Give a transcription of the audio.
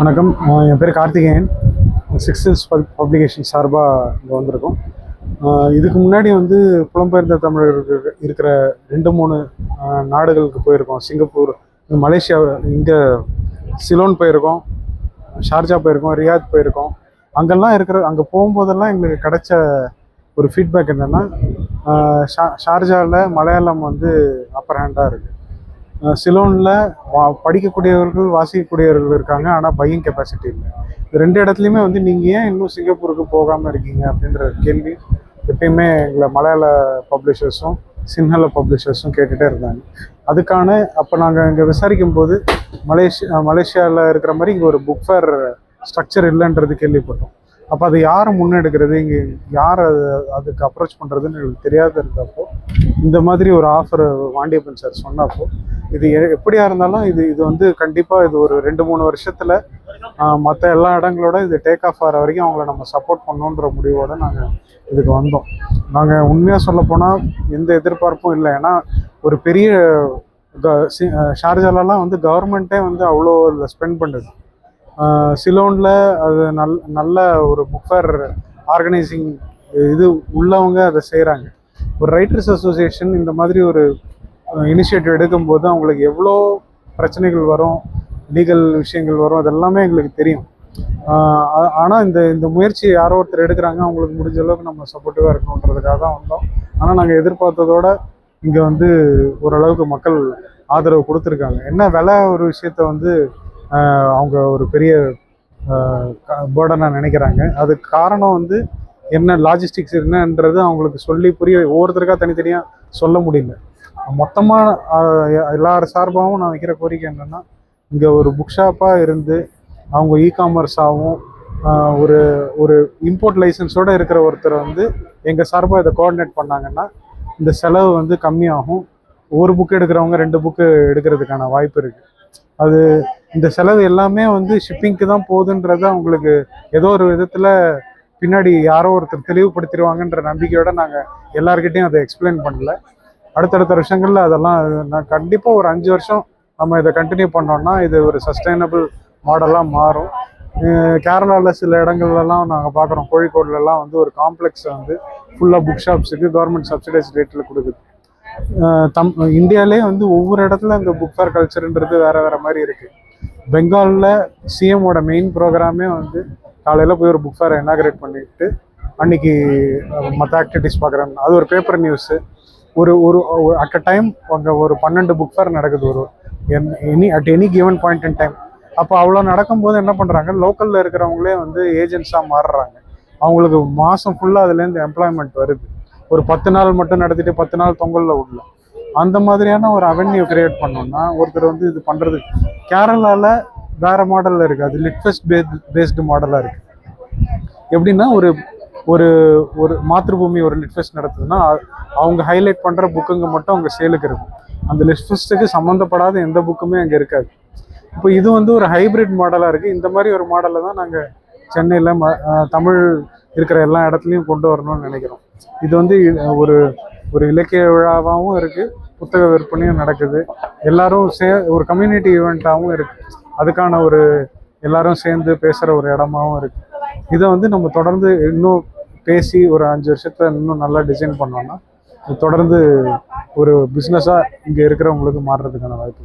வணக்கம். என் பேர் கார்த்திகேயன். சிக்ஸ்டன்ஸ் பப்ளிகேஷன் சார்பாக இங்கே வந்திருக்கோம். இதுக்கு முன்னாடி வந்து புலம்பெயர்ந்த தமிழர்கள் இருக்கிற ரெண்டு மூணு நாடுகளுக்கு போயிருக்கோம். சிங்கப்பூர் மலேசியா இங்கே சிலோன் போயிருக்கோம் ஷார்ஜா போயிருக்கோம் ரியாத் போயிருக்கோம். அங்கெல்லாம் இருக்கிற அங்கே போகும்போதெல்லாம் எங்களுக்கு கிடைச்ச ஒரு ஃபீட்பேக் என்னென்னா ஷா ஷார்ஜாவில் மலையாளம் வந்து அப்பர் ஹேண்டாக இருக்குது சிலோனில் வா படிக்கக்கூடியவர்கள் வாசிக்கக்கூடியவர்கள் இருக்காங்க. ஆனால் பையிங் கெப்பாசிட்டி இல்லை. இது ரெண்டு இடத்துலையுமே வந்து நீங்கள் ஏன் இன்னும் சிங்கப்பூருக்கு போகாமல் இருக்கீங்க அப்படின்ற கேள்வி எப்பயுமே எங்களை மலையாள பப்ளிஷர்ஸும் சிங்கள பப்ளிஷர்ஸும் கேட்டுகிட்டே இருந்தாங்க. அதுக்கான அப்போ நாங்கள் இங்கே விசாரிக்கும் போது மலேசியா மலேசியாவில் இருக்கிற மாதிரி இங்கே ஒரு புக் ஃபேர் ஸ்ட்ரக்சர் இல்லைன்றது கேள்விப்பட்டோம். அப்போ அதை யார் முன்னெடுக்கிறது? இங்கே யார் அது அதுக்கு அப்ரோச் பண்ணுறதுன்னு எங்களுக்கு தெரியாத இருந்தப்போ இந்த மாதிரி ஒரு ஆஃபர் வாண்டியப்பன் சார் சொன்னப்போ இது எப்படியா இருந்தாலும் இது இது வந்து கண்டிப்பாக இது ஒரு ரெண்டு மூணு வருஷத்தில் மற்ற எல்லா இடங்களோட இது டேக் ஆஃப் ஆகிற வரைக்கும் அவங்கள நம்ம சப்போர்ட் பண்ணணுன்ற முடிவோடு நாங்கள் இதுக்கு வந்தோம். நாங்கள் உண்மையாக சொல்லப்போனால் எந்த எதிர்பார்ப்பும் இல்லை. ஏன்னா ஒரு பெரிய க- சி- ஷார்ஜாலலாம் வந்து கவர்மெண்ட்டே வந்து அவ்வளோ இதில் ஸ்பெண்ட் பண்ணுது சிலோனில் அது நல் நல்ல ஒரு புக்கர் ஆர்கனைசிங் இது உள்ளவங்க அதை செய்கிறாங்க ஒரு ரைட்டர்ஸ் அசோசியேஷன் இந்த மாதிரி ஒரு இனிஷியேட்டிவ் எடுக்கும்போது அவங்களுக்கு எவ்வளோ பிரச்சனைகள் வரும் லீகல் விஷயங்கள் வரும் அதெல்லாமே எங்களுக்கு தெரியும். ஆனால் இந்த இந்த முயற்சி யாரோ ஒருத்தர் எடுக்கிறாங்க அவங்களுக்கு முடிஞ்ச அளவுக்கு நம்ம சப்போர்ட்டிவாக இருக்கணுன்றதுக்காக தான் வந்தோம். ஆனால் நாங்கள் எதிர்பார்த்ததோட இங்கே வந்து ஓரளவுக்கு மக்கள் ஆதரவு கொடுத்துருக்காங்க. என்ன விலை ஒரு விஷயத்த வந்து அவங்க ஒரு பெரிய பேர்டனாக நினைக்கிறாங்க. அதுக்கு காரணம் வந்து என்ன லாஜிஸ்டிக்ஸ் என்னன்றது அவங்களுக்கு சொல்லி புரிய ஒவ்வொருத்தருக்காக தனித்தனியாக சொல்ல முடியல. மொத்தமாக எல்லார் சார்பாகவும் நான் வைக்கிற கோரிக்கை என்னென்னா இங்கே ஒரு புக் ஷாப்பாக இருந்து அவங்க இ காமர்ஸாகவும் ஒரு ஒரு இம்போர்ட் லைசன்ஸோடு இருக்கிற ஒருத்தர் வந்து எங்கள் சார்பாக இதை கோஆர்டினேட் பண்ணாங்கன்னா இந்த செலவு வந்து கம்மியாகும். ஒரு புக் எடுக்கிறவங்க ரெண்டு புக்கு எடுக்கிறதுக்கான வாய்ப்பு இருக்குது அது இந்த செலவு எல்லாமே வந்து ஷிப்பிங்க்கு தான் போகுதுன்றது அவங்களுக்கு ஏதோ ஒரு விதத்தில் பின்னாடி யாரோ ஒருத்தர் தெளிவுபடுத்திடுவாங்கன்ற நம்பிக்கையோட நாங்கள் எல்லாருக்கிட்டையும் அதை எக்ஸ்பிளைன் பண்ணல. அடுத்தடுத்த வருஷங்களில் அதெல்லாம் நான் கண்டிப்பாக ஒரு அஞ்சு வருஷம் நம்ம இதை கண்டினியூ பண்ணோம்னா இது ஒரு சஸ்டைனபிள் மாடலாக மாறும். கேரளாவில் சில இடங்கள்லாம் நாங்கள் பார்க்குறோம் கோழிக்கோடுலலாம் வந்து ஒரு காம்ப்ளெக்ஸ் வந்து ஃபுல்லாக புக் ஷாப்ஸுக்கு கவர்மெண்ட் சப்சிடைஸ் ரேட்டில் கொடுக்குது. தம் இந்தியாவிலே வந்து ஒவ்வொரு இடத்துல இந்த புக் ஃபேர் கல்ச்சருன்றது வேறு வேறு மாதிரி இருக்குது பெங்காலில் சிஎம்மோட மெயின் ப்ரோக்ராமே வந்து காலையில் போய் ஒரு புக் ஃபேரை இனாகிரேட் பண்ணிட்டு அன்னைக்கு மற்ற ஆக்டிவிட்டிஸ் பார்க்குறாங்க அது ஒரு பேப்பர் நியூஸு ஒரு ஒரு அட் அ டைம் அங்கே ஒரு பன்னெண்டு புக் ஃபேர் நடக்குது ஒரு any at any given point in time அப்போ அவ்வளோ நடக்கும்போது என்ன பண்ணுறாங்க லோக்கலில் இருக்கிறவங்களே வந்து ஏஜென்ட்ஸாக மாறுறாங்க. அவங்களுக்கு மாதம் ஃபுல்லாக அதுலேருந்து எம்ப்ளாய்மெண்ட் வருது. ஒரு பத்து நாள் மட்டும் நடத்திட்டு பத்து நாள் தொங்கலில் விடல. அந்த மாதிரியான ஒரு அவென்யூ கிரியேட் பண்ணோம்னா ஒருத்தர் வந்து இது பண்ணுறது கேரளாவில் வேறு மாடலில் இருக்குது அது லிட்வெஸ்ட் பேஸ் பேஸ்டு மாடலாக இருக்குது எப்படின்னா ஒரு ஒரு ஒரு மாத்திருபூமி ஒரு லிட்ஃபெஸ்ட் நடத்துதுன்னா அவங்க ஹைலைட் பண்ணுற புக்குங்க மட்டும் அவங்க சேலுக்கு இருக்கும். அந்த லிட்ஃபெஸ்ட்டுக்கு சம்மந்தப்படாத எந்த புக்குமே அங்கே இருக்காது. இப்போ இது வந்து ஒரு ஹைபிரிட் மாடலாக இருக்குது இந்த மாதிரி ஒரு மாடலை தான் நாங்கள் சென்னையில் ம தமிழ் இருக்கிற எல்லா இடத்துலையும் கொண்டு வரணும்னு நினைக்கிறோம். இது வந்து இ- ஒரு ஒரு இலக்கிய விழாவாகவும் இருக்குது புத்தக விற்பனையும் நடக்குது. எல்லாரும் சே ஒரு கம்யூனிட்டி ஈவெண்ட்டாகவும் இருக்குது அதுக்கான ஒரு எல்லாரும் சேர்ந்து பேசுகிற ஒரு இடமாவும் இருக்குது இதை வந்து நம்ம தொடர்ந்து இன்னும் பேசி ஒரு அஞ்சு வருஷத்தை இன்னும் நல்லா டிசைன் பண்ணோம்னா இது தொடர்ந்து ஒரு பிஸ்னஸாக இங்கே இருக்கிறவங்களுக்கு மாறுறதுக்கான வாய்ப்பு